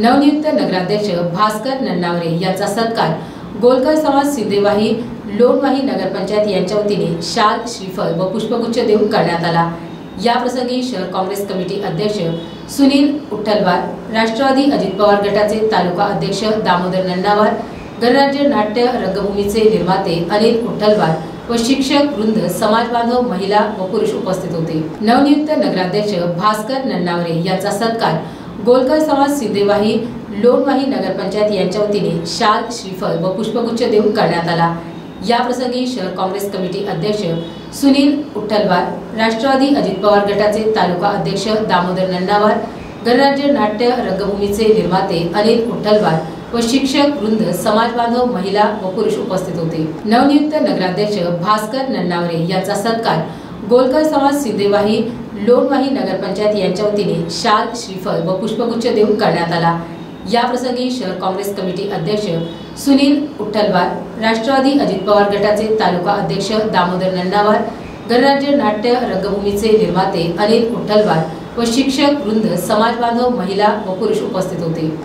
नवनियुक्त नगराध्यक्ष भास्कर नन्नावरे यांचा सत्कार गोलकर समाज सिद्धेवाही लोणवाही नगरपंचायत यांच्या वतीने शाल श्रीफळ व पुष्पगुच्छ देऊन करण्यात आला. याप्रसंगी शहर काँग्रेस कमिटी अध्यक्ष सुनील उठ्ठलवार राष्ट्रवादी अजित पवार गटाचे तालुका अध्यक्ष दामोदर नन्नावार गणराज्य नाट्य रंगभूमीचे निर्माते अनिल उठ्ठलवार व शिक्षक वृंद समाज बांधव महिला व पुरुष उपस्थित होते. नवनियुक्त नगराध्यक्ष भास्कर नन्नावरे यांचा सत्कार गोलकर समाज सिद्धेवाही लोणवाही नगरपंचायत यांच्या वतीने शाल श्रीफळ व पुष्पगुच्छ देऊन करण्यात आला. याप्रसंगी शहर काँग्रेस कमिटी अध्यक्ष सुनील उठ्ठलवार राष्ट्रवादी अजित पवार गटाचे तालुका अध्यक्ष दामोदर नन्नावार गणराज्य नाट्य रंगभूमीचे निर्माते अनिल उठ्ठलवार व शिक्षक वृंद समाज बांधव महिला व पुरुष उपस्थित होते. नवनियुक्त नगराध्यक्ष भास्कर नन्नावरे यांचा सत्कार गोलकर समाज सिद्धेवाही लोणवाही नगरपंचायत यांच्या वतीने शाल श्रीफळ व पुष्पगुच्छ देऊन करण्यात आला. याप्रसंगी शहर काँग्रेस कमिटी अध्यक्ष सुनील उठ्ठलवार राष्ट्रवादी अजित पवार गटाचे तालुका अध्यक्ष दामोदर नंदावार गणराज्य नाट्य रंगभूमीचे निर्माते अनिल उठ्ठलवार व शिक्षक वृंद समाजबांधव महिला व पुरुष उपस्थित होते.